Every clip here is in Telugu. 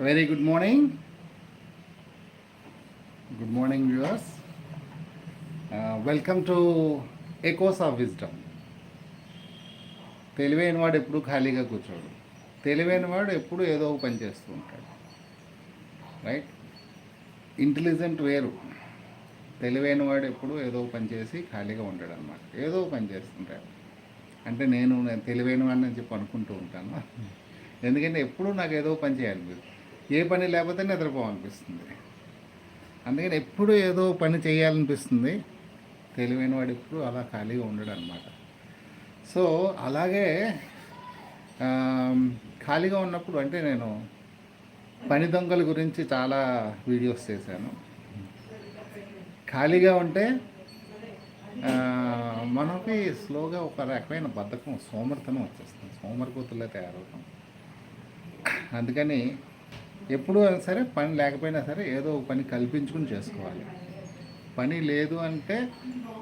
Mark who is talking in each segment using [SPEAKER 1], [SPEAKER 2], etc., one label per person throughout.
[SPEAKER 1] Very good morning good morning viewers welcome to echoes of wisdom తెలివైన వాడు ఎప్పుడు ఖాళీగా కూర్చోడు. తెలివైన వాడు ఎప్పుడు ఏదో ఒక పని చేస్తూ ఉంటాడు. రైట్ ఇంటెలిజెంట్ వేరు. తెలివైన వాడు ఎప్పుడు ఏదో పని చేసి ఖాళీగా ఉంటాడు అనమాట ఏదో పని చేస్తుంటాడు. అంటే నేను తెలివైన వాడిని అని చెప్పి అనుకుంటూ ఉంటాను. ఎందుకంటే ఎప్పుడూ నాకు ఏదో పని చేయాలనిపిస్తుంది ఏ పని లేకపోతే నిద్రపోవాలనిపిస్తుంది. అందుకని ఎప్పుడు ఏదో పని చేయాలనిపిస్తుంది. తెలివైన వాడు ఎప్పుడు అలా ఖాళీగా ఉండడు అనమాట సో అలాగే ఖాళీగా ఉన్నప్పుడు అంటే నేను పని దొంగల గురించి చాలా వీడియోస్ చేశాను. ఖాళీగా ఉంటే మనకి స్లోగా ఒక రకమైన బద్ధకం సోమరితనం వచ్చేస్తుంది. సోమరిపోతుల్లో తయారవుతాం. అందుకని ఎప్పుడు సరే పని లేకపోయినా సరే ఏదో ఒక పని కల్పించుకుని చేసుకోవాలి. పని లేదు అంటే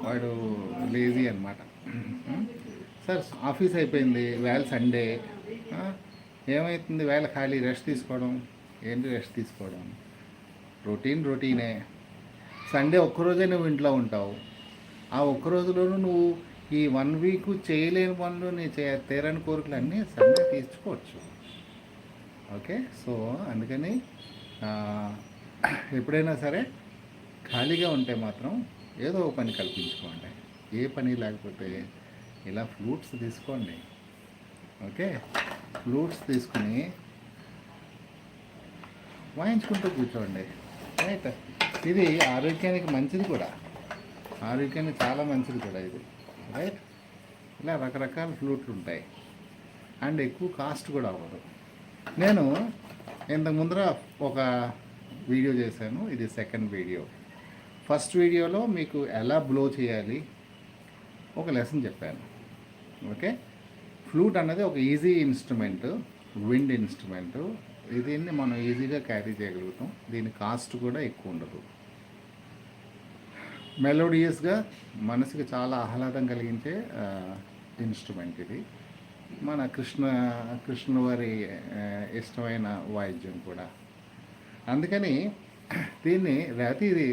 [SPEAKER 1] వాడు లేజీ అనమాట సార్ ఆఫీస్ అయిపోయింది వేళ సండే. ఏమవుతుంది వేళ ఖాళీ రెస్ట్ తీసుకోవడం. ఏంటి రెస్ట్ తీసుకోవడం? రొటీన్ రొటీనే. సండే ఒక్కరోజే నువ్వు ఇంట్లో ఉంటావు. ఆ ఒక్క రోజులోనూ నువ్వు ఈ వన్ వీక్ చేయలేని పనులు నీ చే తీరని కోరికలు అన్నీ సండే తీర్చుకోవచ్చు. ఓకే సో అందుకని ఎప్పుడైనా సరే ఖాళీగా ఉంటే మాత్రం ఏదో ఒక పని కల్పించుకోండి. ఏ పని లేకపోతే ఇలా ఫ్రూట్స్ తీసుకోండి. ఓకే ఫ్రూట్స్ తీసుకుని వాయించుకుంటూ కూర్చోండి. రైట్. ఇది ఆరోగ్యానికి మంచిది కూడా. ఆరోగ్యానికి చాలా మంచిది కూడా ఇది. రైట్. ఇలా రకరకాల ఫ్లూట్లు ఉంటాయి. అండ్ ఎక్కువ కాస్ట్ కూడా అవ్వదు. నేను ఇంతకు ముందర ఒక వీడియో చేశాను. ఇది సెకండ్ వీడియో ఫస్ట్ వీడియోలో మీకు ఎలా బ్లో చేయాలి ఒక లెసన్ చెప్పాను. ఓకే ఫ్లూట్ అన్నది ఒక ఈజీ ఇన్స్ట్రుమెంట్ విండ్ ఇన్స్ట్రుమెంట్ దీన్ని మనం ఈజీగా క్యారీ చేయగలుగుతాం. దీని కాస్ట్ కూడా ఎక్కువ ఉండదు. మెలోడియస్గా మనసుకి చాలా ఆహ్లాదం కలిగించే ఇన్స్ట్రుమెంట్ ఇది. మన కృష్ణ కృష్ణ వారి ఇష్టమైన వాయిద్యం కూడా. అందుకని దీన్ని రేవతి ఇది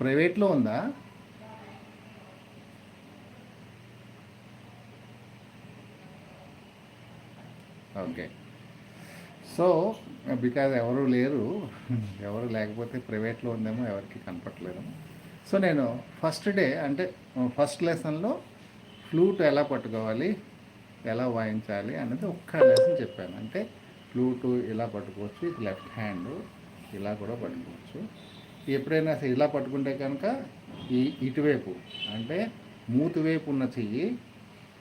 [SPEAKER 1] ప్రైవేట్లో ఉందా? ఓకే. సో బికాజ్ ఎవరు లేరు ఎవరు లేకపోతే ప్రైవేట్లో ఉందేమో ఎవరికి కనపట్లేదు సో నేను ఫస్ట్ డే అంటే ఫస్ట్ లెసన్లో ఫ్లూట్ ఎలా పట్టుకోవాలి? ఎలా వాయించాలి అనేది ఒక్క లెసన్ చెప్పాను. అంటే ఫ్లూటు ఇలా పట్టుకోవచ్చు ఇది లెఫ్ట్ హ్యాండ్ ఇలా కూడా పట్టుకోవచ్చు. ఎప్పుడైనా సరే ఇలా పట్టుకుంటే కనుక ఈ ఇటువైపు అంటే మూతి వైపు ఉన్న చెయ్యి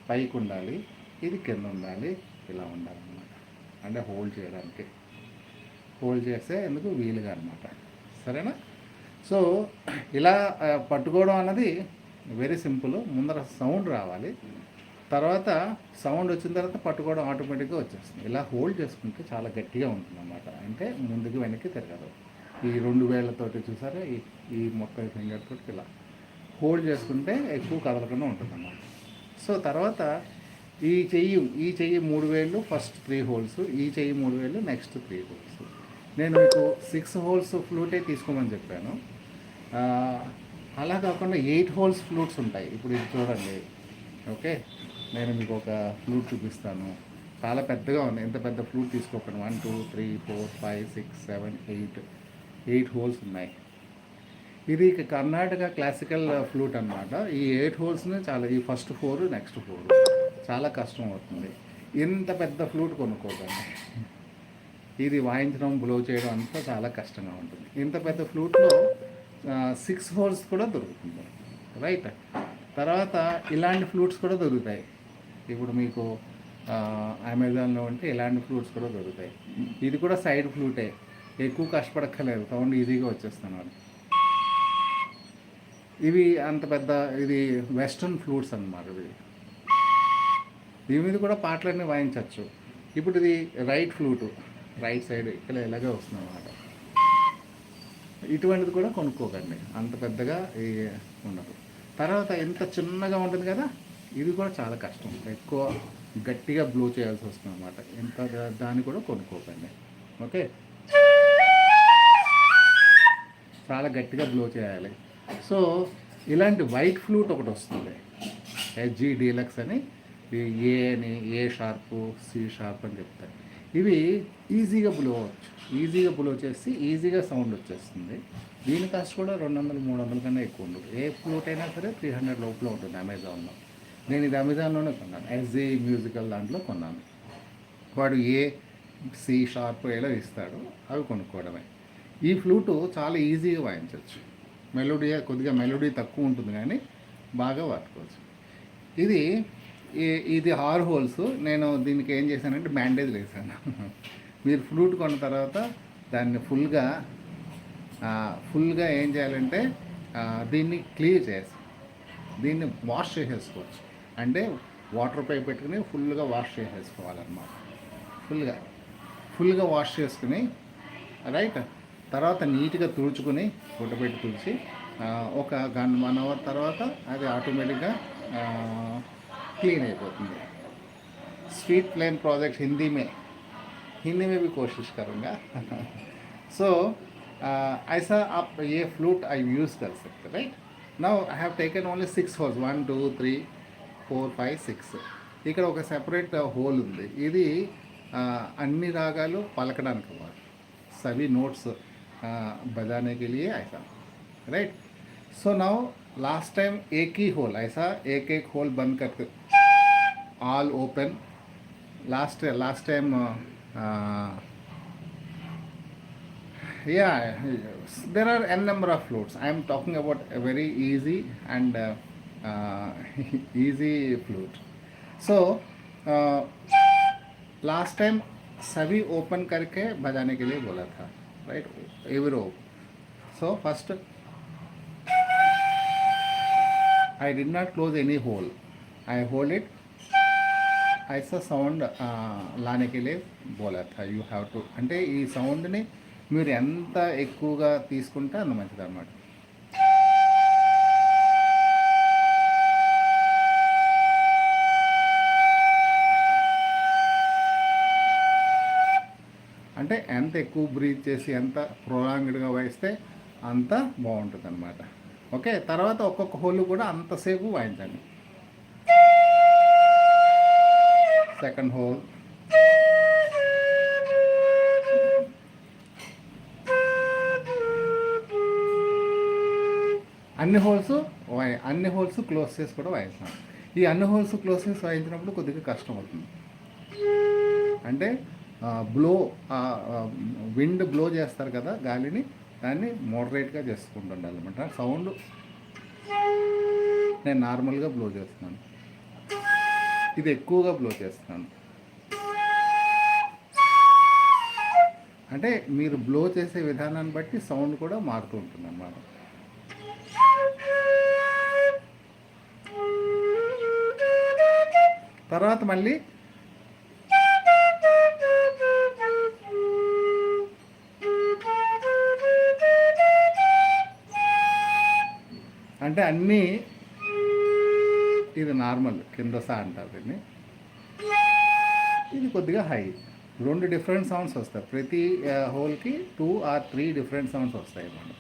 [SPEAKER 1] పైకి ఉండాలి ఇది కింద ఉండాలి ఇలా ఉండాలన్నమాట. అంటే హోల్డ్ చేయడానికి. హోల్డ్ చేస్తే ఎందుకు? వీలుగా అనమాట సరేనా? సో ఇలా పట్టుకోవడం అన్నది వెరీ సింపుల్ ముందర సౌండ్ రావాలి. తర్వాత సౌండ్ వచ్చిన తర్వాత పట్టుకోవడం ఆటోమేటిక్గా వచ్చేస్తుంది. ఇలా హోల్డ్ చేసుకుంటే చాలా గట్టిగా ఉంటుంది అన్నమాట అంటే ముందుకు వెనక్కి తిరగదు. ఈ రెండు వేళ్ళతోటి చూసారా? ఈ ఈ మొక్క ఫింగర్ తోటి ఇలా హోల్డ్ చేసుకుంటే ఎక్కువ కదలకుండా ఉంటుంది అన్నమాట సో తర్వాత ఈ చెయ్యి ఈ చెయ్యి మూడు వేలు ఫస్ట్ త్రీ హోల్స్ ఈ చెయ్యి మూడు వేలు నెక్స్ట్ త్రీ హోల్స్. నేను మీకు సిక్స్ హోల్స్ ఫ్లూటే తీసుకోమని చెప్పాను. అలా కాకుండా ఎయిట్ హోల్స్ ఫ్లూట్స్ ఉంటాయి. ఇప్పుడు ఇది చూడండి. ఓకే? నేను మీకు ఒక ఫ్లూట్ చూపిస్తాను. చాలా పెద్దగా ఉంది ఎంత పెద్ద ఫ్లూట్ తీసుకోకండి. One two three four five six seven eight eight holes ఉన్నాయి. ఇది కర్ణాటక క్లాసికల్ ఫ్లూట్ అన్నమాట. ఈ ఎయిట్ హోల్స్ని చాలా ఈ ఫస్ట్ ఫోర్ నెక్స్ట్ ఫోర్ చాలా కష్టం అవుతుంది. ఇంత పెద్ద ఫ్లూట్ కొనుక్కోకండి. ఇది వాయించడం బ్లో చేయడం అంతా చాలా కష్టంగా ఉంటుంది. ఇంత పెద్ద ఫ్లూట్లో సిక్స్ హోల్స్ కూడా దొరుకుతుంది. రైట్ తర్వాత ఇలాంటి ఫ్లూట్స్ కూడా దొరుకుతాయి. ఇప్పుడు మీకు అమెజాన్లో ఉంటే ఇలాంటి ఫ్లూట్స్ కూడా దొరుకుతాయి. ఇది కూడా సైడ్ ఫ్లూటే ఎక్కువ కష్టపడక్కర్లేదు. సౌండ్ ఈజీగా వచ్చేస్తున్నాడు ఇవి అంత పెద్ద ఇది వెస్ట్రన్ ఫ్లూట్స్ అన్నమాట ఇవి. దీని మీద కూడా పాటలన్నీ వాయించవచ్చు ఇప్పుడు ఇది రైట్ ఫ్లూటు రైట్ సైడ్ ఇక్కడ ఇలాగే వస్తుంది అన్నమాట ఇటువంటిది కూడా కొనుక్కోకండి. అంత పెద్దగా ఈ ఉండదు. తర్వాత ఎంత చిన్నగా ఉంటుంది కదా ఇది కూడా చాలా కష్టం. ఎక్కువ గట్టిగా బ్లో చేయాల్సి వస్తుంది అనమాట ఎంత దాన్ని కూడా కొనుక్కోకండి. ఓకే? చాలా గట్టిగా బ్లో చేయాలి. సో ఇలాంటి వైట్ ఫ్లూట్ ఒకటి వస్తుంది. హెచ్జి డీలక్స్ అని. ఏ అని ఏ షార్ప్ సి షార్ప్ అని చెప్తారు. ఇవి ఈజీగా బ్లో అవచ్చు ఈజీగా బ్లో చేసి ఈజీగా సౌండ్ వచ్చేస్తుంది. దీని కాస్ట్ కూడా రెండు వందలు మూడు వందల కన్నా ఎక్కువ ఉండదు. ఏ ఫ్లూట్ అయినా సరే త్రీ హండ్రెడ్ లోపల ఉంటుంది అమెజాన్లో. నేను ఇది అమెజాన్లోనే కొన్నాను. ఎస్జీ మ్యూజికల్ దాంట్లో కొన్నాను. వాడు ఏ సి షార్ప్ ఎలా ఇస్తాడు అవి కొనుక్కోవడమే. ఈ ఫ్లూటు చాలా ఈజీగా వాయించవచ్చు మెలోడీ కొద్దిగా మెలోడీ తక్కువ ఉంటుంది కానీ బాగా వాడుకోవచ్చు. ఇది ఇది హార్ హోల్స్. నేను దీనికి ఏం చేశానంటే బ్యాండేజ్ వేసాను మీరు ఫ్లూట్ కొన్న తర్వాత దాన్ని ఫుల్గా ఫుల్గా ఏం చేయాలంటే దీన్ని క్లియర్ చేసి దీన్ని వాష్ చేసేసుకోవచ్చు. అంటే వాటర్ పైప్ పెట్టుకుని ఫుల్గా వాష్ చేసేసుకోవాలన్నమాట ఫుల్గా ఫుల్గా వాష్ చేసుకుని రైట్ తర్వాత నీట్గా తుడుచుకుని గుడ్డపెట్టి తుడిచి ఆ, ఒక గన్ వన్ అవర్ తర్వాత అది ఆటోమేటిక్గా क्लीन అయిపోతుంది स्ट्रीट प्लेन प्रोजेक्ट हिंदी में हिंदी में भी कोशिश करूँगा सो ऐसा आप ये फ्लूट आई यूज़ कर सकते right now I have taken only six holes one two three four five six ఇక్కడ ఒక సెపరేట్ హోల్ ఉంది ఇది ఆ, అన్ని రాగాలు పలకడానికి అన్నమాట सभी नोट्स बजाने के लिए ऐसा right so now last time एक ही होल ऐसा एक एक होल बंद करके all open last last time yeah there are n number of flutes i am talking about a very easy and uh, uh, easy flute so uh, last time सभी ओपन करके बजाने के लिए बोला था right एवरो so first I did not close any hole I hold it ऐसा సౌండ్ లానే के लिए बोला था యూ హ్యావ్ టు అంటే ఈ సౌండ్ని మీరు ఎంత ఎక్కువగా తీసుకుంటే అంత మంచిది అంటే ఎంత ఎక్కువ బ్రీత్ చేసి ఎంత ప్రొలాంగ్డ్గా వాయిస్తే అంత బాగుంటుంది అనమాట ఓకే తర్వాత ఒక్కొక్క హోల్ కూడా అంతసేపు వాయించండి. సెకండ్ హోల్ అన్ని హోల్స్ వాయి అన్ని హోల్స్ క్లోజ్ చేసి కూడా వాయిస్తాం. ఈ అన్ని హోల్స్ క్లోజ్ చేసి వాయించినప్పుడు కొద్దిగా కష్టం అవుతుంది. అంటే బ్లో విండ్ బ్లో చేస్తారు కదా గాలిని దాన్ని మోడరేట్గా చేసుకుంటుండాలి అనమాట సౌండ్ నేను నార్మల్గా బ్లో చేస్తున్నాను. ఇది ఎక్కువగా బ్లో చేస్తున్నాను. అంటే మీరు బ్లో చేసే విధానాన్ని బట్టి సౌండ్ కూడా మారుతూ ఉంటుంది అన్నమాట తర్వాత మళ్ళీ అంటే అన్నీ ఇది నార్మల్ కింద సా అంటారు దీన్ని. ఇది కొద్దిగా హై. రెండు డిఫరెంట్ సౌండ్స్ వస్తాయి. ప్రతి హోల్కి two or three different sounds వస్తాయి మనం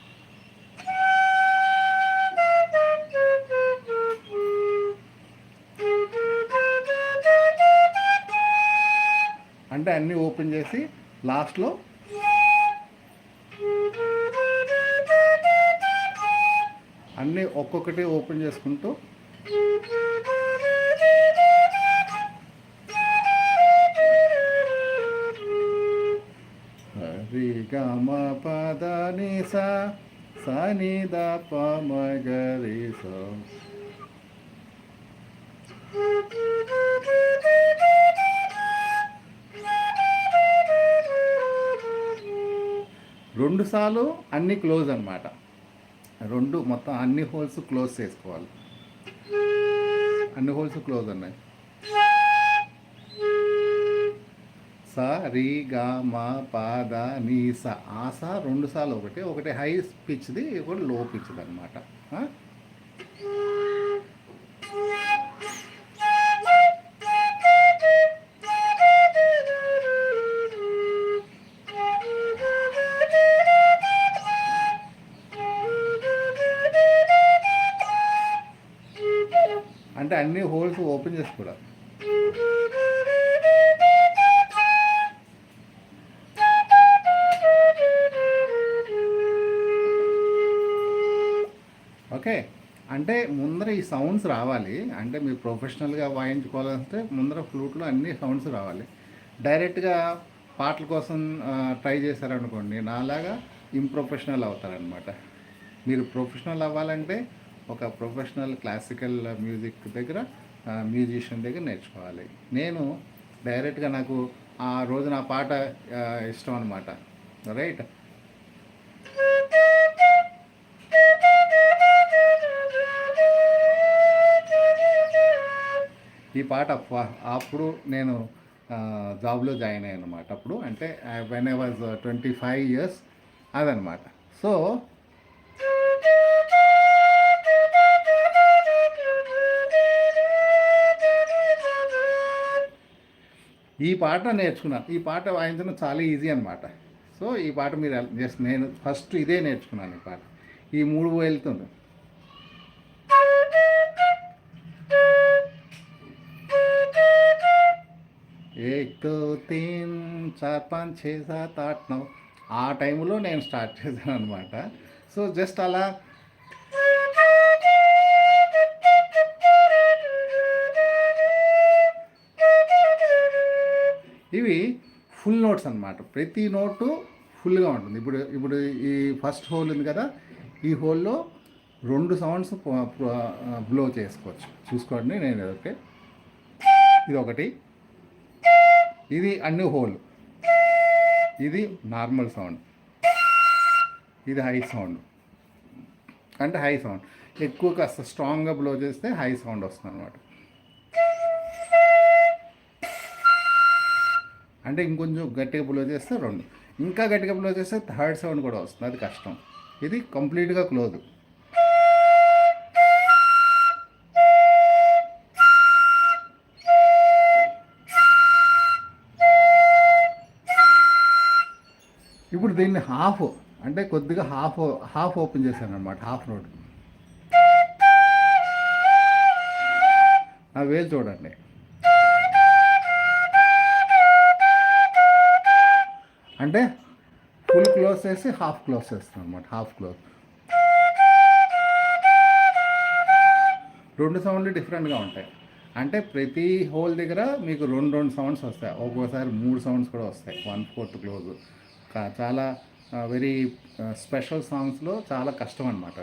[SPEAKER 1] అంటే అన్నీ ఓపెన్ చేసి లాస్ట్లో అన్నీ ఒక్కొక్కటి ఓపెన్ చేసుకుంటూ హరి గమ పద ని సా సా ని ద ప మ రెండుసార్లు రెండు సార్లు అన్ని క్లోజ్ అనమాట రెండు మొత్తం అన్ని హోల్స్ క్లోజ్ చేసుకోవాలి. అన్ని హోల్స్ క్లోజ్ ఉన్నాయి. స రి గ మ ప ద స. ఆ సా రెండు సార్లు ఒకటి ఒకటి హై పిచ్ది ఒకటి లో పిచ్ది అనమాట అన్ని హోల్స్ ఓపెన్ చేసుకోవడం ఓకే. అంటే ముందర ఈ సౌండ్స్ రావాలి. అంటే మీరు ప్రొఫెషనల్గా వాయించుకోవాలంటే ముందర ఫ్లూట్లో అన్ని సౌండ్స్ రావాలి. డైరెక్ట్గా పాటల కోసం ట్రై చేశారనుకోండి నాలాగా ఇంప్రొఫెషనల్ అవుతారనమాట మీరు ప్రొఫెషనల్ అవ్వాలంటే ఒక ప్రొఫెషనల్ క్లాసికల్ మ్యూజిక్ దగ్గర మ్యూజిషియన్ దగ్గర నేర్చుకోవాలి. నేను డైరెక్ట్గా నాకు ఆ రోజు నా పాట ఇష్టం అనమాట రైట్ ఈ పాట అప్పుడు నేను జాబ్లో జాయిన్ అయ్యాను అనమాట అప్పుడు అంటే when I was twenty five years అదనమాట సో ఈ పాట నేర్చుకున్నాను. ఈ పాట వాయించడం చాలా ఈజీ అనమాట సో ఈ పాట మీరు జస్ట్ నేను ఫస్ట్ ఇదే నేర్చుకున్నాను ఈ పాట. ఈ మూడు వెళ్తుంది ఏక్ దో తీన్ చార్ పాంచ్ ఛే సాత్ ఆ టైంలో నేను స్టార్ట్ చేశాను అనమాట సో జస్ట్ అలా ఇవి ఫుల్ నోట్స్ అన్నమాట. ప్రతి నోటు ఫుల్గా ఉంటుంది. ఇప్పుడు ఇప్పుడు ఈ ఫస్ట్ హోల్ ఉంది కదా ఈ హోల్లో రెండు సౌండ్స్ బ్లో చేసుకోవచ్చు. చూసుకోండి నేను ఓకే. ఇది ఒకటి ఇది అన్ని హోల్. ఇది నార్మల్ సౌండ్. ఇది హై సౌండ్. అంటే హై సౌండ్. ఎక్కువ కాస్త స్ట్రాంగ్గా బ్లో చేస్తే హై సౌండ్ వస్తుంది అనమాట అంటే ఇంకొంచెం గట్టిగా బ్లో చేస్తే రెండు. ఇంకా గట్టిగా బ్లో చేస్తే థర్డ్ సౌండ్ కూడా వస్తుంది. అది కష్టం. ఇది కంప్లీట్గా క్లోజ్ ఇప్పుడు దీన్ని హాఫ్ అంటే కొద్దిగా హాఫ్ హాఫ్ ఓపెన్ చేశాను అనమాట హాఫ్ రోడ్ నా వేలు చూడండి. అంటే ఫుల్ క్లోజ్ చేసి హాఫ్ క్లోజ్ చేస్తాను అనమాట హాఫ్ క్లోజ్ రెండు సౌండ్లు డిఫరెంట్గా ఉంటాయి. అంటే ప్రతి హోల్ దగ్గర మీకు రెండు రెండు సౌండ్స్ వస్తాయి. ఒక్కోసారి మూడు సౌండ్స్ కూడా వస్తాయి. వన్ ఫోర్త్ క్లోజ్ చాలా వెరీ స్పెషల్ సాంగ్స్లో చాలా కష్టం అనమాట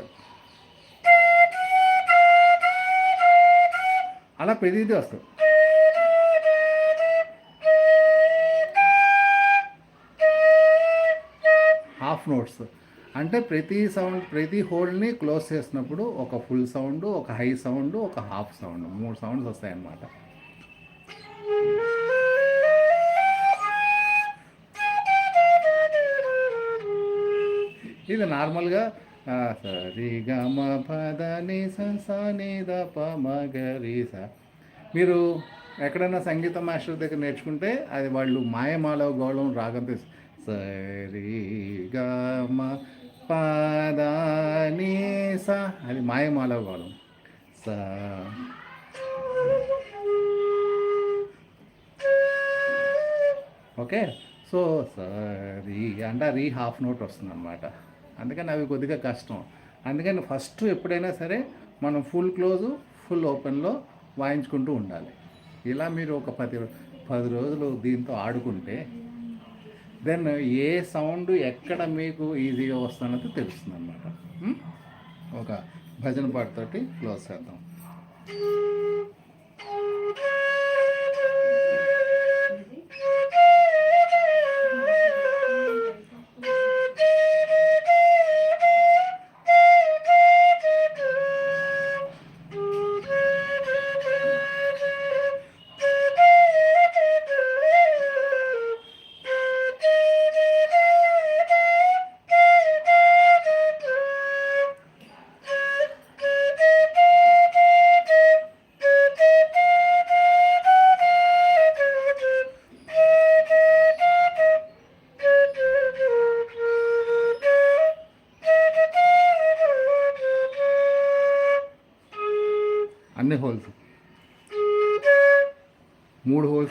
[SPEAKER 1] అలా ప్రతిదీ వస్తుంది నోట్స్. అంటే ప్రతి సౌండ్ ప్రతి హోల్డ్ని క్లోజ్ చేసినప్పుడు ఒక ఫుల్ సౌండ్ ఒక హై సౌండ్ ఒక హాఫ్ సౌండ్ మూడు సౌండ్స్ వస్తాయన్నమాట. ఇది నార్మల్గా సరి గమ పద ని స. మీరు ఎక్కడైనా సంగీత మాస్టర్ దగ్గర నేర్చుకుంటే అది వాళ్ళు మాయమాలవ గౌళం రాగం తీసు సరి గమ పద స అది మాయమాల గౌళం స. ఓకే? సో సరి అంటే రీ హాఫ్ నోట్ వస్తుంది అనమాట అందుకని అవి కొద్దిగా కష్టం. అందుకని ఫస్ట్ ఎప్పుడైనా సరే మనం ఫుల్ క్లోజ్ ఫుల్ ఓపెన్లో వాయించుకుంటూ ఉండాలి. ఇలా మీరు ఒక పది పది రోజులు దీంతో ఆడుకుంటే దెన్ ఏ సౌండ్ ఎక్కడ మీకు ఈజీగా వస్తున్నది తెలుస్తుంది అనమాట hmm? ఒక భజన పాటతోటి క్లోజ్ చేద్దాం.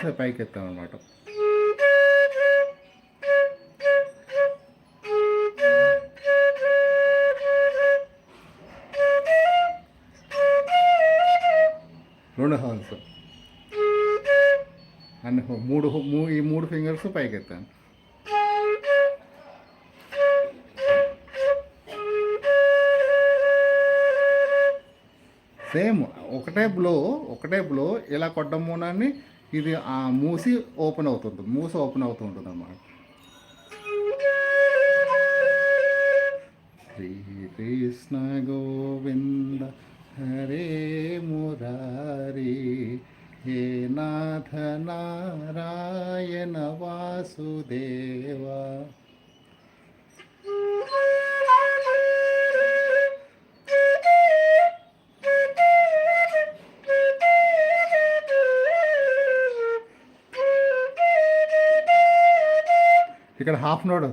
[SPEAKER 1] మూడు పైకి ఎత్తాం అనమాట రెండు హాల్స్. అన్ని మూడు మూ- ఈ మూడు ఫింగర్స్ పైకి ఎత్తాను సేమ్ ఒకటే బ్లో ఒకటే బ్లో ఇలా కొట్టడం మూలాన్ని ఇది ఆ మూసి ఓపెన్ అవుతుంది మూసి ఓపెన్ అవుతూ ఉంటుంది అన్నమాట శ్రీకృష్ణ గోవింద హరే మురారి హే నాథ నారాయణ వాసుదేవా. ఇక్కడ హాఫ్ నోట్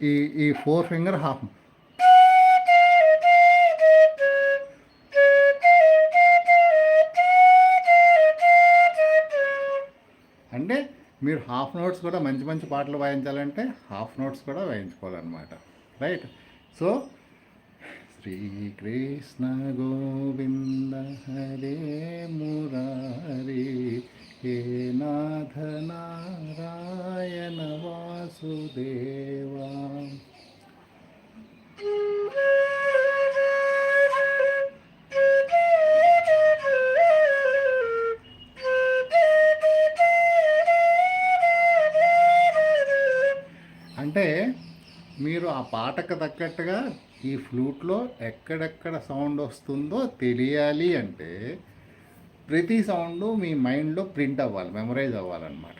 [SPEAKER 1] ఈ ఈ ఫోర్ ఫింగర్ హాఫ్ అంటే మీరు హాఫ్ నోట్స్ కూడా మంచి మంచి పాటలు వాయించాలంటే హాఫ్ నోట్స్ కూడా వాయించుకోవాలన్నమాట. రైట్ సో श्रीकृष्ण गोविन्द हरे मुरारे हे नाथ नारायण वासुदेवा అంటే మీరు ఆ పాటకు తగ్గట్టుగా ఈ ఫ్లూట్లో ఎక్కడెక్కడ సౌండ్ వస్తుందో తెలియాలి అంటే ప్రతి సౌండ్ మీ మైండ్లో ప్రింట్ అవ్వాలి మెమరైజ్ అవ్వాలన్నమాట.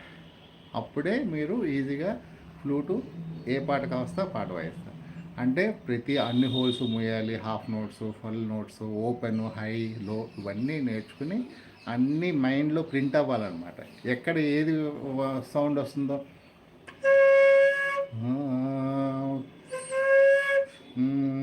[SPEAKER 1] అప్పుడే మీరు ఈజీగా ఫ్లూటు ఏ పాటకు వస్తే పాట వాయిస్తారు అంటే ప్రతి అన్ని holes మూయాలి half notes full notes open high low ఇవన్నీ నేర్చుకుని అన్నీ మైండ్లో ప్రింట్ అవ్వాలన్నమాట. ఎక్కడ ఏది సౌండ్ వస్తుందో. Mm.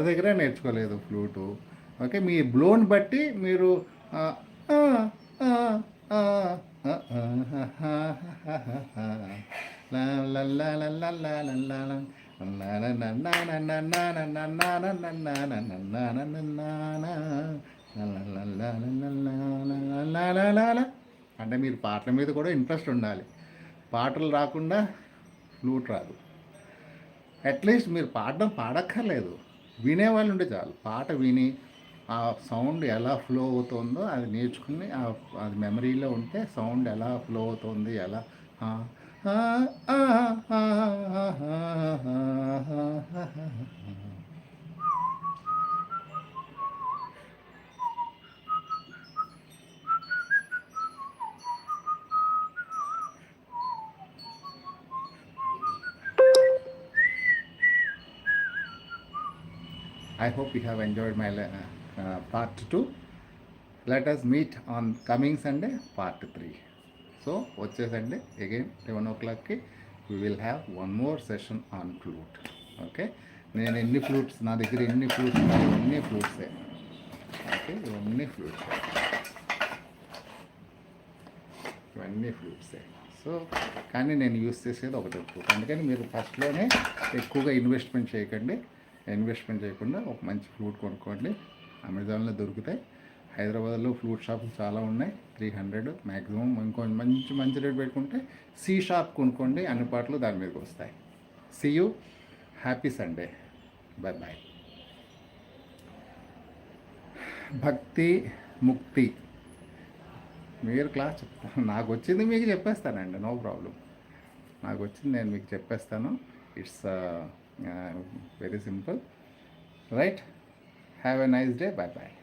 [SPEAKER 1] ఎవరి దగ్గర నేర్చుకోలేదు ఫ్లూటు ఓకే మీ బ్లోన్ బట్టి మీరు అంటే మీరు పాటల మీద కూడా ఇంట్రెస్ట్ ఉండాలి పాటలు రాకుండా ఫ్లూట్ రాదు అట్లీస్ట్ మీరు పాడడం పాడక్కర్లేదు వినేవాళ్ళు ఉంటే చాలు పాట విని ఆ సౌండ్ ఎలా ఫ్లో అవుతుందో అది నేర్చుకుని ఆ- అది మెమరీలో ఉంటే సౌండ్ ఎలా ఫ్లో అవుతుంది ఎలా ఆ, I hope you have enjoyed my uh, two part 2. Let us meet on coming Sunday, part 3. So, వచ్చే సండే అగైన్ లెవెన్ ఓ క్లాక్కి we will have one more session on flute okay నేను ఎన్ని ఫ్లూట్స్ నా దగ్గర ఎన్ని ఫ్లూట్స్ ఎన్ని ఫ్లూట్సే ఓకే ఇవన్నీ ఫ్లూట్స్ ఇవన్నీ ఫ్లూట్సే సో కానీ నేను యూస్ చేసేది ఒకటి ఫ్లూట్ అందుకని మీరు ఫస్ట్లోనే ఎక్కువగా ఇన్వెస్ట్మెంట్ చేయకండి. ఇన్వెస్ట్మెంట్ చేయకుండా ఒక మంచి ఫ్లూట్ కొనుక్కోండి. అమెజాన్లో దొరుకుతాయి. హైదరాబాద్లో ఫ్లూట్ షాపులు చాలా ఉన్నాయి. త్రీ హండ్రెడ్ మ్యాక్సిమం ఇంకో మంచి మంచి రేట్ పెట్టుకుంటే సి షాప్ కొనుక్కోండి. అన్ని పాటలు దాని మీదకి వస్తాయి. See you happy Sunday bye bye భక్తి ముక్తి. మీరు క్లాస్ చెప్తాను నాకు వచ్చింది మీకు చెప్పేస్తానండి. నో ప్రాబ్లం నాకు వచ్చింది నేను మీకు చెప్పేస్తాను. It's Uh, very simple. Right? Have a nice day. Bye bye